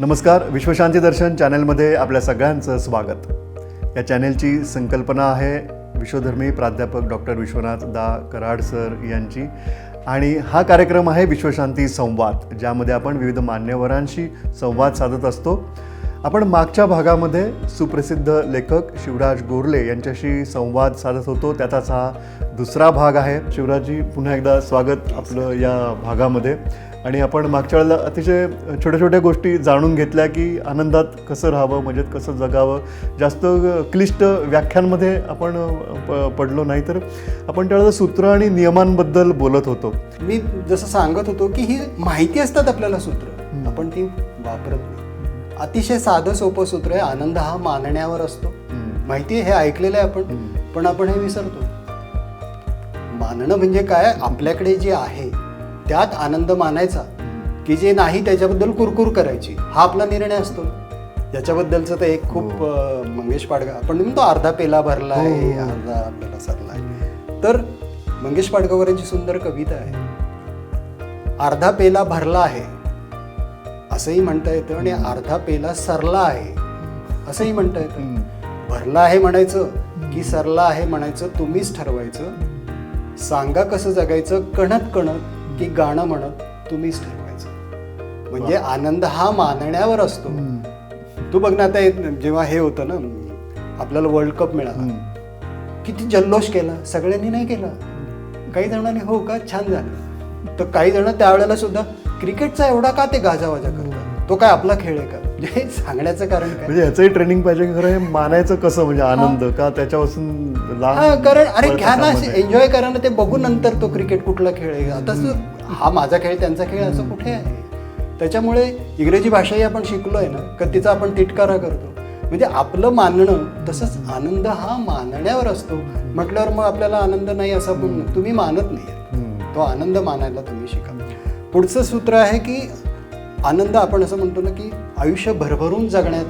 नमस्कार विश्वशांती दर्शन चॅनलमध्ये आपल्या सगळ्यांचं स्वागत. या चॅनेलची संकल्पना आहे विश्वधर्मी प्राध्यापक डॉक्टर विश्वनाथ दा कराड सर यांची. आणि हा कार्यक्रम आहे विश्वशांती संवाद ज्यामध्ये आपण विविध मान्यवरांशी संवाद साधत असतो. आपण मागच्या भागामध्ये सुप्रसिद्ध लेखक शिवराज गोरले यांच्याशी संवाद साधत होतो. त्याचाच हा दुसरा भाग आहे. शिवराजजी पुन्हा एकदा स्वागत आपलं या भागामध्ये. आणि आपण मागच्या वेळेला अतिशय छोट्या छोट्या गोष्टी जाणून घेतल्या की आनंदात कसं राहावं मजेत कसं जगावं. जास्त क्लिष्ट व्याख्यांमध्ये आपण प पडलो नाही तर आपण त्यावेळेला सूत्र आणि नियमांबद्दल बोलत होतो. मी जसं सांगत होतो की ही माहिती असतात आपल्याला सूत्र. आपण ती वापरत नाही. अतिशय साधं सोपं सूत्र आहे. आनंद हा मानण्यावर असतो. माहिती आहे हे ऐकलेलं आहे आपण. पण आपण हे विसरतो. मानणं म्हणजे काय? आपल्याकडे जे आहे त्यात आनंद मानायचा की जे नाही त्याच्याबद्दल कुरकुर करायची हा आपला निर्णय असतो. याच्याबद्दलचं तर एक खूप अं, मंगेश पाडगा आपण म्हणतो अर्धा पेला भरला आहे अर्धा पेला सरला आहे तर मंगेश पाडगावकरांची सुंदर कविता आहे. अर्धा पेला भरला आहे असंही म्हणता येतं आणि अर्धा पेला सरला आहे असंही म्हणता येतं. भरला आहे म्हणायचं की सरला आहे म्हणायचं तुम्हीच ठरवायचं. सांगा कसं जगायचं कणत कणत. की गाणं म्हणत तुम्हीच ठरवायचं. म्हणजे आनंद हा मानण्यावर असतो. तू बघ ना आता जेव्हा हे होतं ना आपल्याला वर्ल्ड कप मिळाला. किती जल्लोष केला. सगळ्यांनी नाही केला. काही जणांनी हो का छान झालं. तर काही जण त्यावेळेला सुद्धा क्रिकेटचा एवढा का ते गाजावाजा करतात? तो काय आपला खेळ आहे का? म्हणजे सांगण्याचं कारण काय? म्हणजे ह्याचंही ट्रेनिंग पाहिजे की खरं हे मानायचं कसं? म्हणजे आनंद का त्याच्यापासून कारण अरे घ्या ना. एन्जॉय करा ना ते बघून नंतर तो क्रिकेट कुठला खेळ आहे? आता असं हा माझा खेळ त्यांचा खेळ असं कुठे आहे? त्याच्यामुळे इंग्रजी भाषाही आपण शिकलोय ना का तिचा आपण तिटकारा करतो. म्हणजे आपलं मानणं तसंच आनंद हा मानण्यावर असतो. म्हटल्यावर मग आपल्याला आनंद नाही असा पण तुम्ही मानत नाही तो आनंद मानायला तुम्ही शिका. पुढचं सूत्र आहे की आनंद आपण असं म्हणतो ना की आयुष्य भरभरून जगण्यात.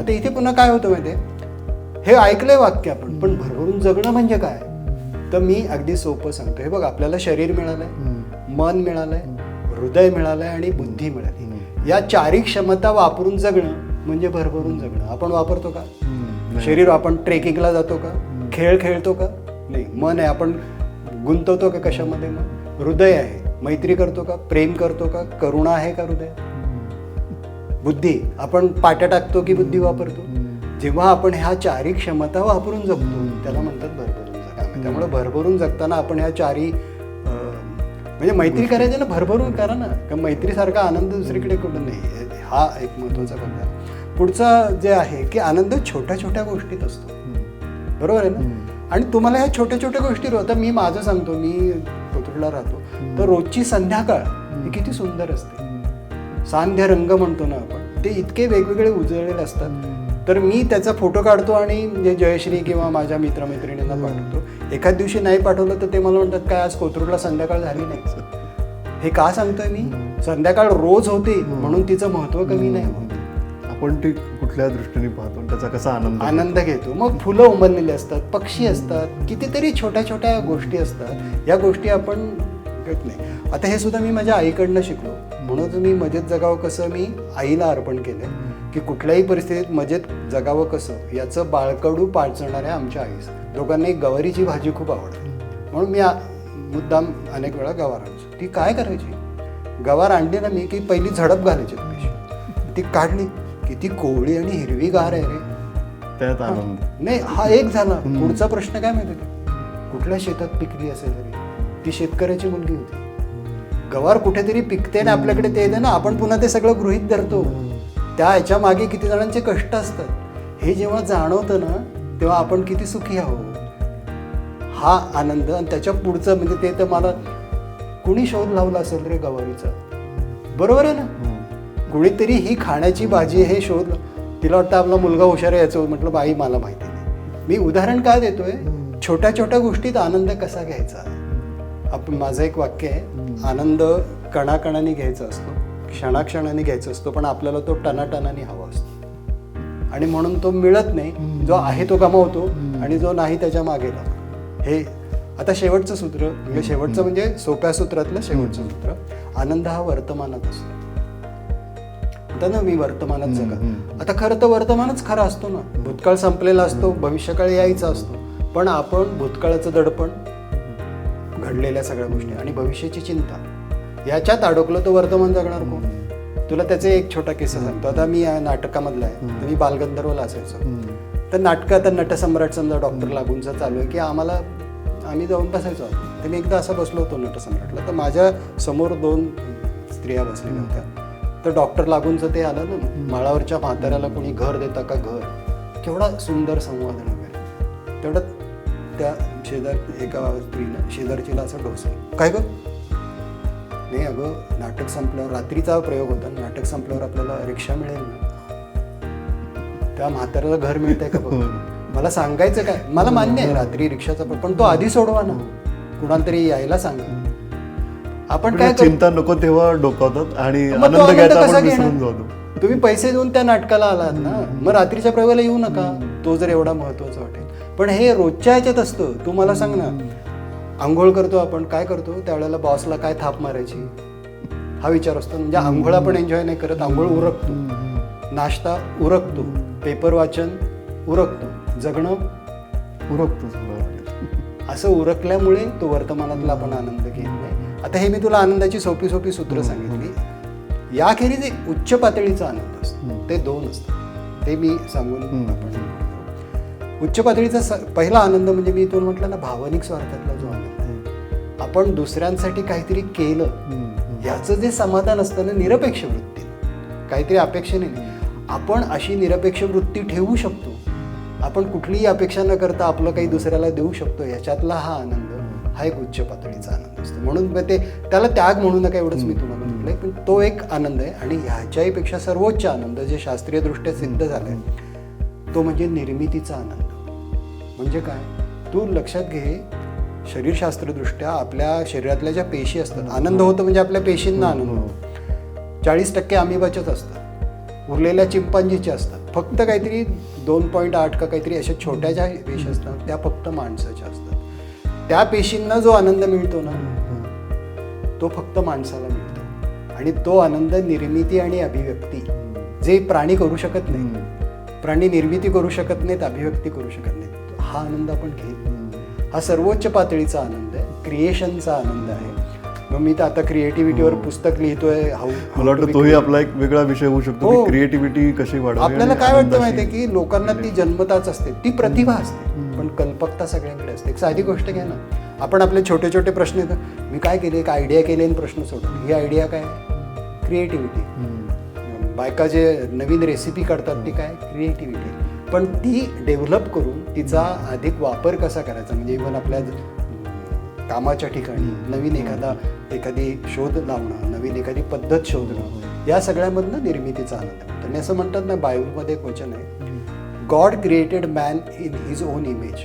आता इथे पुन्हा काय होतं माहिती हे ऐकलंय वाक्य आपण पण भरभरून जगणं म्हणजे काय? तर मी अगदी सोपं सांगतो हे बघ आपल्याला शरीर मिळालंय मन मिळालंय हृदय मिळालंय आणि बुद्धी मिळाली. या चारी क्षमता वापरून जगणं म्हणजे भरभरून जगणं. आपण वापरतो का? शरीर आपण ट्रेकिंगला जातो का? खेळ खेळतो का? नाही. मन आहे आपण गुंतवतो का कशामध्ये मग? हृदय आहे. मैत्री करतो का? प्रेम करतो का? करुणा आहे का हृदय बुद्धी आपण पाट्या टाकतो की बुद्धी वापरतो? जेव्हा आपण ह्या चारी क्षमता वापरून जगतो त्याला म्हणतात भरभरून जगा त्यामुळे भरभरून जगताना आपण ह्या चारी म्हणजे मैत्री करायची ना भरभरून करा ना. कारण मैत्रीसारखा आनंद दुसरीकडे कुठं नाही. हा एक महत्त्वाचा मुद्दा आहे. पुढचा जे आहे की आनंद छोट्या छोट्या गोष्टीत असतो. बरोबर आहे ना? आणि तुम्हाला ह्या छोट्या छोट्या गोष्टी आता मी माझं सांगतो. मी कोथरूडला राहतो. तर रोजची संध्याकाळ ही किती सुंदर असते. सांध्य रंग म्हणतो ना आपण ते इतके वेगवेगळे उजळलेले असतात. तर मी त्याचा फोटो काढतो आणि म्हणजे जयश्री किंवा माझ्या मित्रमैत्रिणींना पाठवतो. एखाद दिवशी नाही पाठवलं तर ते मला म्हणतात काय आज कोथरूडला संध्याकाळ झाली नाही. हे का सांगतोय मी? संध्याकाळ रोज होते म्हणून तिचं महत्त्व कमी नाही होत. आपण ती कुठल्या दृष्टीने पाहतो त्याचा कसा आनंद आनंद घेतो. मग फुलं उमललेली असतात पक्षी असतात कितीतरी छोट्या छोट्या गोष्टी असतात. या गोष्टी आपण घेत नाही. आता हे सुद्धा मी माझ्या आईकडनं शिकलो. म्हणून मी मजेत जगावं कसं मी आईला अर्पण केलं की कुठल्याही परिस्थितीत मजेत जगावं कसं याचं बाळकडू पाळचणाऱ्या आमच्या आईस. दोघांनाही गवारीची भाजी खूप आवडते. म्हणून मी मुद्दाम अनेक वेळा गवार आणायचो ती काय करायची? गवार आणली ना मी की पहिली झडप घालायची ती काढली. किती कोवळी आणि हिरवी गार आहे रे. त्यात आनंद. नाही हा एक झाला. पुढचा प्रश्न काय माहिती? कुठल्या शेतात पिकली असेल तरी? ती शेतकऱ्याची मुलगी होती. गवार कुठेतरी पिकते आणि आपल्याकडे ते येते ना आपण पुन्हा ते सगळं गृहित धरतो. त्या ह्याच्या मागे किती जणांचे कष्ट असतात. हे जेव्हा जाणवतं ना तेव्हा आपण किती सुखी आहोत. हा आनंद आणि त्याच्या पुढचं म्हणजे ते तर मला कुणी शोध लावला असेल रे गवारीचा? बरोबर आहे ना? कुणीतरी ही खाण्याची भाजी हे शोध. तिला वाटतं आपला मुलगा हुशार आहे याचं. म्हटलं बाई मला माहिती नाही. मी उदाहरण काय देतोय? छोट्या छोट्या गोष्टीत आनंद कसा घ्यायचा? आपण माझं एक वाक्य आहे. आनंद कणाकणाने घ्यायचा असतो क्षणाक्षणाने घ्यायचा असतो पण आपल्याला तो टनाटनाने हवा असतो. आणि म्हणून तो मिळत नाही. जो आहे तो गमावतो आणि जो नाही त्याच्यामागे लागतो हे आता शेवटचं सूत्र. म्हणजे शेवटचं म्हणजे सोप्या सूत्रातलं शेवटचं सूत्र. आनंद हा वर्तमानात असतो. म्हणतं ना मी वर्तमानात जगा आता खरं तर वर्तमानच खरा असतो ना. भूतकाळ संपलेला असतो भविष्यकाळ यायचा असतो. पण आपण भूतकाळाचं दडपण घडलेल्या सगळ्या गोष्टी आणि भविष्याची चिंता याच्यात अडकलो तर वर्तमान जगणार कोण? तुला त्याचे एक छोटा किस्सा सांगतो. आता मी या नाटकामधला आहे. तर मी बालगंधर्वला असायचो. तर नाटकं आता नटसम्राट समजा डॉक्टर लागूनचं चालू आहे की आम्हाला आम्ही जाऊन बसायचो. तर मी एकदा असं बसलो होतो नटसम्राटला तर माझ्यासमोर दोन स्त्रिया बसलेल्या होत्या. तर डॉक्टर लागूनचं ते आलं ना माळावरच्या म्हाताऱ्याला कोणी घर देता का घर? केवढा सुंदर संवाद वगैरे तेवढं त्या शेजार एका स्त्रीनं शेजारचीला असं ढोसलं काय गं? नाही अगं नाटक संपल्यावर रात्रीचा प्रयोग होता. नाटक संपल्यावर आपल्याला रिक्षा मिळेल ना? त्या म्हाताऱ्याला घर मिळतंय का बघ? मला सांगायचं काय? मला मान्य आहे रात्री रिक्षाचा पण पण तो आधी सोडवा ना. कुणाला तरी यायला सांगा. आपण काय चिंता नको तेव्हा डोकावतात आणि आनंद घ्यायचा कसा आपण विसरून घेणार? जातो. तुम्ही पैसे देऊन त्या नाटकाला आलात ना मग रात्रीच्या प्रयोगाला येऊ नका. तो जर एवढा महत्त्वाचा वाटेल पण हे रोजच्या ह्याच्यात असतं. तू मला सांग ना आंघोळ करतो आपण काय करतो? त्यावेळेला बॉसला काय थाप मारायची? हा विचार असतो. म्हणजे आंघोळ आपण एन्जॉय नाही करत आंघोळ उरकतो. नाश्ता उरकतो. पेपर वाचन उरकतो. जगणं उरकतो. असं उरकल्यामुळे तो वर्तमानातला आपण आनंद घेत. आता हे मी तुला आनंदाची सोपी सोपी सूत्र सांगितली. याखेरीज एक उच्च पातळीचा आनंद असतो ते दोन असतात ते मी सांगून आपण उच्च पातळीचा पहिला आनंद म्हणजे मी तुला म्हटलं ना भावनिक स्वार्थातला जो आनंद. आपण दुसऱ्यांसाठी काहीतरी केलं याचं जे समाधान असतं ना निरपेक्ष वृत्ती. काहीतरी अपेक्षेने नाही. आपण अशी निरपेक्ष वृत्ती ठेवू शकतो. आपण कुठलीही अपेक्षा न करता आपलं काही दुसऱ्याला देऊ शकतो याच्यातला हा आनंद हा एक उच्च पातळीचा आनंद असतो. म्हणून मग ते त्याला त्याग म्हणू नका एवढंच मी तुला म्हटलंय. पण तो एक आनंद आहे आणि ह्याच्याही पेक्षा सर्वोच्च आनंद जे शास्त्रीयदृष्ट्या सिद्ध झालंय तो म्हणजे निर्मितीचा आनंद. म्हणजे काय? तू लक्षात घे शरीरशास्त्रदृष्ट्या आपल्या शरीरातल्या ज्या पेशी असतात आनंद होतो म्हणजे आपल्या पेशींना आनंद होतो. चाळीस टक्के आमिबाच्याच असतात. उरलेल्या चिंपांजीच्या असतात. फक्त काहीतरी दोन पॉईंट आठ का काहीतरी अशा छोट्या ज्या पेशी असतात त्या फक्त माणसाच्या असतात. त्या पेशींना जो आनंद मिळतो ना तो फक्त माणसाला मिळतो. आणि तो आनंद निर्मिती आणि अभिव्यक्ती. जे प्राणी करू शकत नाही प्राणी निर्मिती करू शकत नाहीत अभिव्यक्ती करू शकत नाहीत हा आनंद आपण घेत हा सर्वोच्च पातळीचा आनंद आहे क्रिएशनचा आनंद आहे. मग मी तर आता क्रिएटिव्हिटीवर पुस्तक लिहितोय मला वाटतं तोही आपला एक वेगळा विषय होऊ शकतो हो. की क्रिएटिव्हिटी कशी वाढवावी आपल्याला काय वाटतं माहितीये की लोकांना ती जन्मताच असते ती प्रतिभा असते. पण कल्पकता सगळ्यांकडे असते. एक साधी गोष्ट घ्या ना. आपण आपले छोटे छोटे प्रश्न येतात मी काय केले? एक आयडिया केले आणि प्रश्न सोडतो. ही आयडिया काय? क्रिएटिव्हिटी. बायका जे नवीन रेसिपी करतात ती काय? क्रिएटिव्हिटी पण ती डेव्हलप करून तिचा अधिक वापर कसा करायचा? म्हणजे इव्हन आपल्या कामाच्या ठिकाणी नवीन एखादा एखादी शोध लावणं नवीन एखादी पद्धत शोधणं या सगळ्यामधनं निर्मितीचा आनंद मिळतो. आणि असं म्हणतात ना बायबलमध्ये एक वचन आहे God created man in his own image.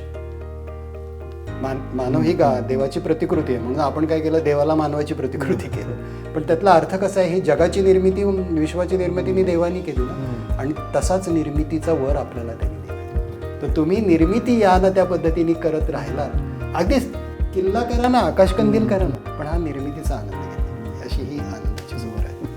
मान मानव ही का देवाची प्रतिकृती आहे. म्हणून आपण काय केलं देवाला मानवाची प्रतिकृती केलं. पण त्यातला अर्थ कसा आहे ही जगाची निर्मिती विश्वाची निर्मिती मी देवानी केली ना. आणि तसाच निर्मितीचा वर आपल्याला त्यांनी दिला. तर तुम्ही निर्मिती या ना त्या पद्धतीने करत राहिला अगदीच किल्ला करा ना आकाशकंदील करा ना पण हा निर्मितीचा आनंद घ्या अशी ही आनंदाची जोर आहे.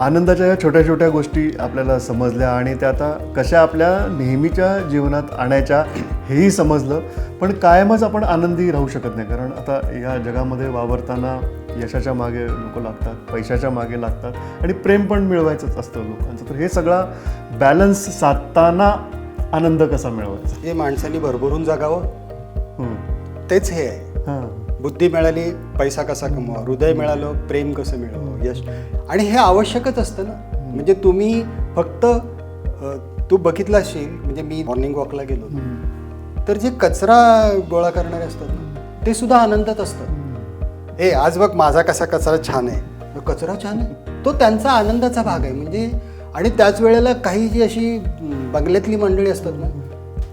आनंदाच्या या छोट्या छोट्या गोष्टी आपल्याला समजल्या आणि त्या आता कशा आपल्या नेहमीच्या जीवनात आणायच्या हेही समजलं. पण कायमच आपण आनंदी राहू शकत नाही. कारण आता या जगामध्ये वावरताना यशाच्या मागे लोक लागतात पैशाच्या मागे लागतात आणि प्रेम पण मिळवायचंच असतं लोकांचं. तर हे सगळा बॅलन्स साधताना आनंद कसा मिळवायचा? हे माणसांनी भरभरून जगावं. तेच हे आहे. बुद्धी मिळाली पैसा कसा कमवा हृदय मिळालं प्रेम कसं मिळवावं यश. आणि हे आवश्यकच असतं ना. म्हणजे तुम्ही फक्त तू बघितलं असेल म्हणजे मी मॉर्निंग वॉकला गेलो. तर जे कचरा गोळा करणारे असतात ना ते सुद्धा आनंदात असतात. ए आज बघ माझा कसा कचरा छान आहे. कचरा छान आहे? तो त्यांचा आनंदाचा भाग आहे. म्हणजे आणि त्याच वेळेला काही जी अशी बंगल्यातली मंडळी असतात ना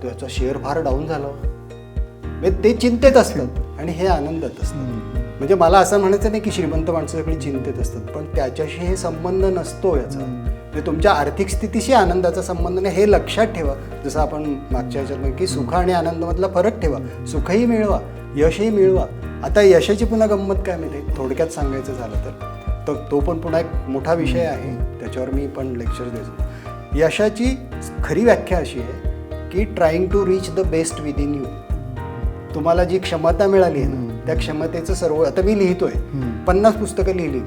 त्याचा शेअर फार डाऊन झाला. म्हणजे ते चिंतेत असतात. आणि हे आनंदात असतात म्हणजे मला असं म्हणायचं नाही की श्रीमंत माणसं सगळी चिंतेत असतात पण त्याच्याशी हे संबंध नसतो याचा. म्हणजे तुमच्या आर्थिक स्थितीशी आनंदाचा संबंध नाही हे लक्षात ठेवा. जसं आपण मागच्या ह्याच्यात की सुख आणि आनंदामधला फरक ठेवा. सुखही मिळवा यशही मिळवा. आता यशाची पुन्हा गंमत काय माहिती थोडक्यात सांगायचं झालं तर. तर तो पण पुन्हा एक मोठा विषय आहे. त्याच्यावर मी पण लेक्चर देतो. यशाची खरी व्याख्या अशी आहे की trying to reach the best within you तुम्हाला जी क्षमता मिळाली आहे ना त्या क्षमतेचं सर्व आता मी लिहितोय. पन्नास पुस्तकं लिहिली.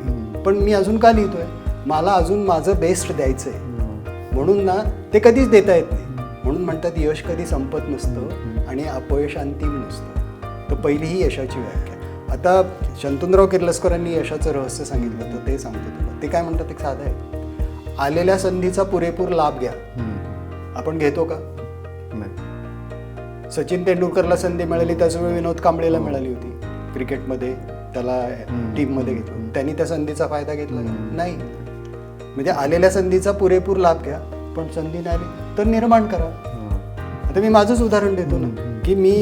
पण मी अजून का लिहितोय? मला अजून माझं बेस्ट द्यायचं आहे म्हणून ना ते कधीच देता येत नाही. म्हणून म्हणतात यश कधी संपत नसतं आणि अपयश अंतिम नसतं. तर पहिली ही यशाची व्याख्या. आता शंतनराव किर्लस्करांनी यशाचं रहस्य सांगितलं होतं ते सांगतो तुला. ते काय म्हणतात? एक साधं आहे. आलेल्या संधीचा पुरेपूर लाभ घ्या. आपण घेतो का? सचिन तेंडुलकरला संधी मिळाली त्याच वेळी विनोद कांबळेला मिळाली होती. क्रिकेटमध्ये त्याला टीममध्ये घेतलं. त्यांनी त्या संधीचा फायदा घेतला? नाही. म्हणजे आलेल्या संधीचा पुरेपूर लाभ घ्या पण संधी नाही आली तर निर्माण करा. आता मी माझंच उदाहरण देतो ना की मी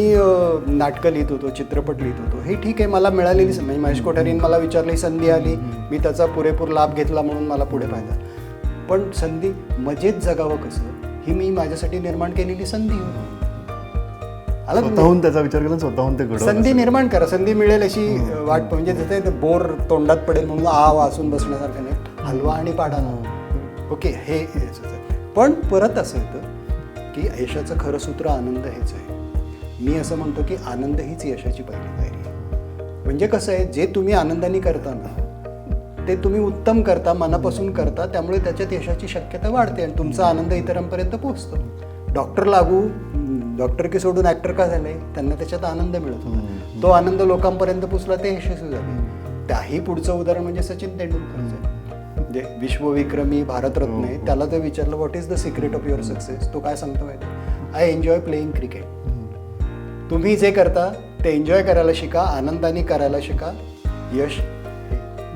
नाटकं लिहित होतो चित्रपट लिहित होतो. हे ठीक आहे मला मिळालेली म्हणजे महेश कोठारीने मला विचारली संधी आली. मी त्याचा पुरेपूर लाभ घेतला म्हणून मला पुढे फायदा पण संधी मजेत जगावं कसं ही मी माझ्यासाठी निर्माण केलेली संधी होती. आलं? स्वतःहून त्याचा विचार केला स्वतःहून ते घडवलं. संधी निर्माण करा संधी मिळेल अशी वाट म्हणजे जसं ते बोर तोंडात पडेल म्हणून आ वाचून बसण्यासारखं नाही. हलवा आणि पाडा ओके हे. पण परत असं येतं की यशाचं खरं सूत्र आनंद हेच आहे. मी असं म्हणतो की आनंद हीच यशाची पहिली पायरी आहे. म्हणजे कसं आहे जे तुम्ही आनंदाने करता ना ते तुम्ही उत्तम करता मनापासून करता त्यामुळे त्याच्यात यशाची शक्यता वाढते आणि तुमचा आनंद इतरांपर्यंत पोहोचतो. डॉक्टर लागू डॉक्टर की सोडून ॲक्टर का झाले? त्यांना त्याच्यात आनंद मिळत. होता तो आनंद लोकांपर्यंत पोचला ते यशस्वी झाले. त्याही पुढचं उदाहरण म्हणजे सचिन तेंडुलकरचं. म्हणजे विश्वविक्रमी भारतरत्न आहे त्याला जर विचारलं what is the secret of your success तो काय सांगतो माहिती आय एन्जॉय प्लेईंग क्रिकेट तुम्ही जे करता ते एन्जॉय करायला शिका आनंदाने करायला शिका. यश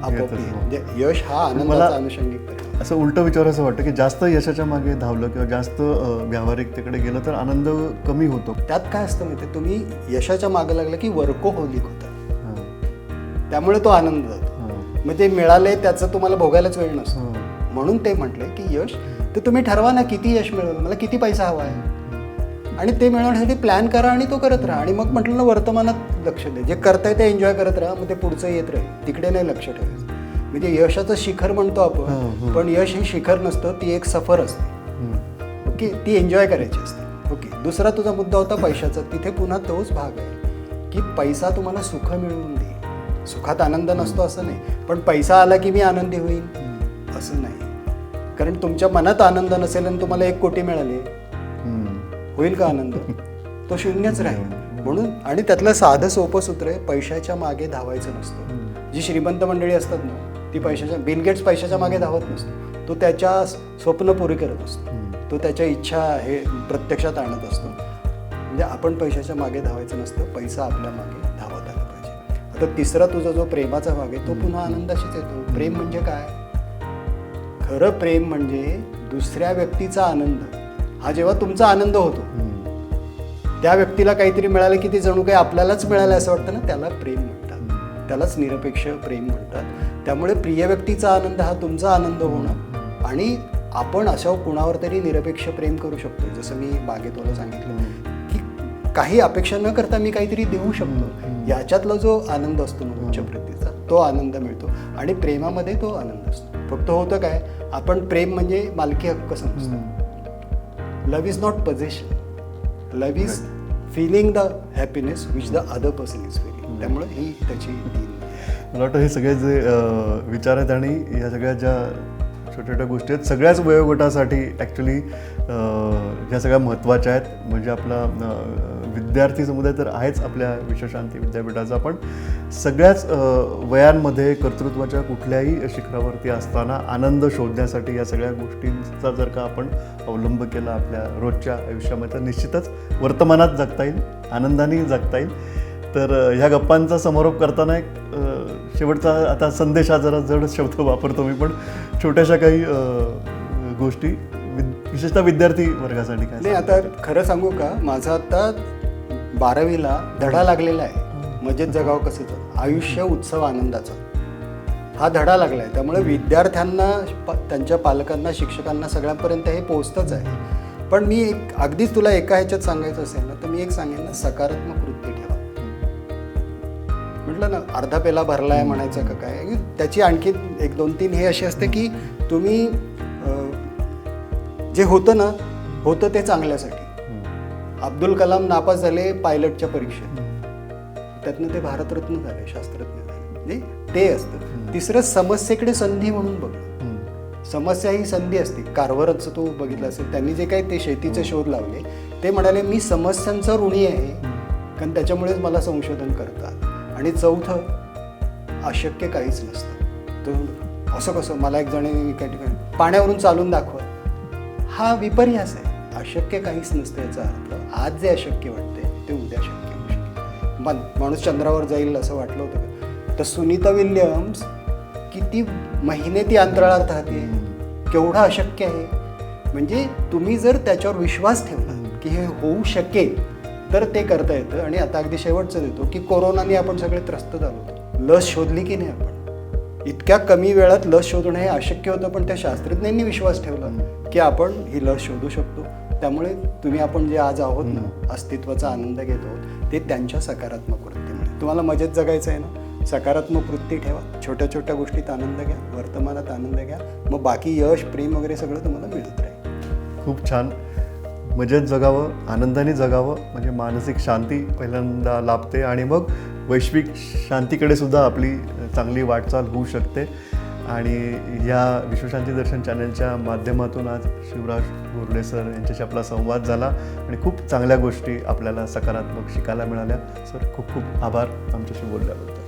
आपोआप. म्हणजे यश हा आनंदाचा अनुषंगिक असं उलटं विचारायचं वाटतं की जास्त यशाच्या मागे धावलं किंवा जास्त व्यावहारिकतेकडे गेलं तर आनंद कमी होतो. त्यात काय असतं माहिती तुम्ही यशाच्या मागे लागलं की वर्कोहोलिक होता. हां. त्यामुळे तो आनंद जातो. हां. मग ते मिळाले त्याचं तुम्हाला भोगायलाच वेळ नसतो. हां. म्हणून ते म्हटलंय की यश तर तुम्ही ठरवा ना किती यश मिळवलं मला किती पैसा हवा आहे. आणि ते मिळवण्यासाठी प्लॅन करा आणि तो करत राहा. आणि मग म्हटलं ना वर्तमानात लक्ष दे. जे करताय ते एन्जॉय करत राहा मग ते पुढचं येत राहील. तिकडे नाही लक्ष ठेवायचं. म्हणजे यशाचं शिखर म्हणतो आपण. पण यश हे शिखर नसतं ती एक सफर असते. ओके? ती एन्जॉय करायची असते. ओके? दुसरा तुझा मुद्दा होता पैशाचा तिथे पुन्हा तोच भाग आहे की पैसा तुम्हाला सुख मिळवून देईल. सुखात आनंद नसतो असं नाही पण पैसा आला की मी आनंदी होईल असं नाही. कारण तुमच्या मनात आनंद नसेल आणि तुम्हाला एक कोटी मिळाले. होईल का आनंद? तो शून्यच राहील. म्हणून आणि त्यातलं साधं सोपं सूत्र आहे पैशाच्या मागे धावायचं नसतं. जी श्रीमंत मंडळी असतात ना ती पैशाच्या बिल गेट्स पैशाच्या मागे धावत नसतो. तो त्याच्या स्वप्न पुरी करत असतो. तो त्याच्या इच्छा हे प्रत्यक्षात आणत असतो. म्हणजे आपण पैशाच्या मागे धावायचं नसतं पैसा आपल्या मागे धावत आला पाहिजे. आता तिसरा तुझा जो प्रेमाचा भाग आहे तो पुन्हा आनंदाशीच येतो. प्रेम म्हणजे काय? खरं प्रेम म्हणजे दुसऱ्या व्यक्तीचा आनंद. हा जेव्हा तुमचा आनंद होतो त्या व्यक्तीला काहीतरी मिळालं की ते जणू काही आपल्यालाच मिळालं असं वाटतं ना? त्याला प्रेम त्यालाच निरपेक्ष प्रेम म्हणतात. त्यामुळे प्रिय व्यक्तीचा आनंद हा तुमचा आनंद होणं आणि आपण अशा कुणावर तरी निरपेक्ष प्रेम करू शकतो. जसं मी मागे तुला सांगितलं की काही अपेक्षा न करता मी काहीतरी देऊ शकतो. याच्यातला जो आनंद असतो ना उच्च प्रतीचा तो आनंद मिळतो आणि प्रेमामध्ये तो आनंद असतो. फक्त होतं काय आपण प्रेम म्हणजे मालकी हक्क समजतो. Love is not possession love is feeling the happiness which the other person is feeling त्यामुळे ही त्याची मला वाटतं हे सगळे जे विचार आहेत आणि ह्या सगळ्या ज्या छोट्या छोट्या गोष्टी आहेत सगळ्याच वयोगटासाठी ॲक्च्युली ह्या सगळ्या महत्त्वाच्या आहेत. म्हणजे आपला विद्यार्थी समुदाय तर आहेच आपल्या विश्वशांती विद्यापीठाचा पण सगळ्याच वयांमध्ये कर्तृत्वाच्या कुठल्याही शिखरावरती असताना आनंद शोधण्यासाठी या सगळ्या गोष्टींचा जर का आपण अवलंब केला आपल्या रोजच्या आयुष्यामध्ये तर निश्चितच वर्तमानात जगता येईल आनंदाने जगता येईल. तर ह्या गप्पांचा समारोप करताना एक शेवटचा आता संदेश हा जरा जड शब्द वापरतो मी पण छोट्याशा काही गोष्टी विद- विशेषतः विद्यार्थी वर्गासाठी काय नाही आता खरं सांगू का? माझा आता बारावीला धडा लागलेला आहे. मजेत जगाव कसं तर. आयुष्य उत्सव आनंदाचा. हा धडा लागला आहे त्यामुळे विद्यार्थ्यांना प- त्यांच्या पालकांना शिक्षकांना सगळ्यांपर्यंत हे पोहोचतच आहे. पण मी एक अगदीच तुला एका ह्याच्यात सांगायचं असेल ना तर मी एक सांगेन ना सकारात्मक वृत्ती म्हटलं ना अर्धा पेला भरलाय म्हणायचं का काय? त्याची आणखी एक दोन तीन हे असे असते की तुम्ही जे होतं ना होतं ते चांगल्यासाठी. अब्दुल कलाम नापास झाले पायलटच्या परीक्षेत. त्यातनं ते भारतरत्न झाले शास्त्रज्ञ झाले. म्हणजे ते असतं. तिसरं समस्येकडे संधी म्हणून बघणं समस्या ही संधी असते. कारभाराचं तो बघितला असेल. त्यांनी जे काही ते शेतीचे शोध लावले ते म्हणाले मी समस्यांचा ऋणी आहे कारण त्याच्यामुळेच मला संशोधन करतात. आणि चौथं अशक्य काहीच नसतं. तर असं कसं मला एक जण एका ठिकाणी पाण्यावरून चालून दाखवा हा विपर्यास आहे. अशक्य काहीच नसतं याचा अर्थ. आज जे अशक्य वाटते ते उद्या शक्य होऊ शकते. मन माणूस चंद्रावर जाईल असं वाटलं होतं. का तर सुनीता विल्यम्स किती महिने ती अंतराळात राहते? केवढं अशक्य आहे? म्हणजे तुम्ही जर त्याच्यावर विश्वास ठेवला की हे होऊ शकेल तर ते करता येतं आणि आता अगदी शेवटचं देतो की कोरोनाने आपण सगळे त्रस्त झालो लस शोधली की नाही आपण? इतक्या कमी वेळात लस शोधणं हे अशक्य होतं पण त्या शास्त्रज्ञांनी विश्वास ठेवला की आपण ही लस शोधू शकतो. त्यामुळे तुम्ही आपण जे आज आहोत ना अस्तित्वाचा आनंद घेतो ते त्यांच्या सकारात्मक वृत्तीमुळे. तुम्हाला मजेत जगायचं आहे ना? सकारात्मक वृत्ती ठेवा. छोट्या छोट्या गोष्टीत आनंद घ्या वर्तमानात आनंद घ्या. मग बाकी यश प्रेम वगैरे सगळं तुम्हाला मिळत राहील. खूप छान. मजेत जगावं आनंदाने जगावं म्हणजे मानसिक शांती पहिल्यांदा लाभते आणि मग वैश्विक शांतीकडे सुद्धा आपली चांगली वाटचाल होऊ शकते. आणि या विश्वशांती दर्शन चॅनलच्या माध्यमातून आज शिवराज बोर्ले सर यांच्याशी आपला संवाद झाला आणि खूप चांगल्या गोष्टी आपल्याला सकारात्मक शिकायला मिळाल्या. सर खूप खूप आभार आमच्याशी बोलल्याबद्दल.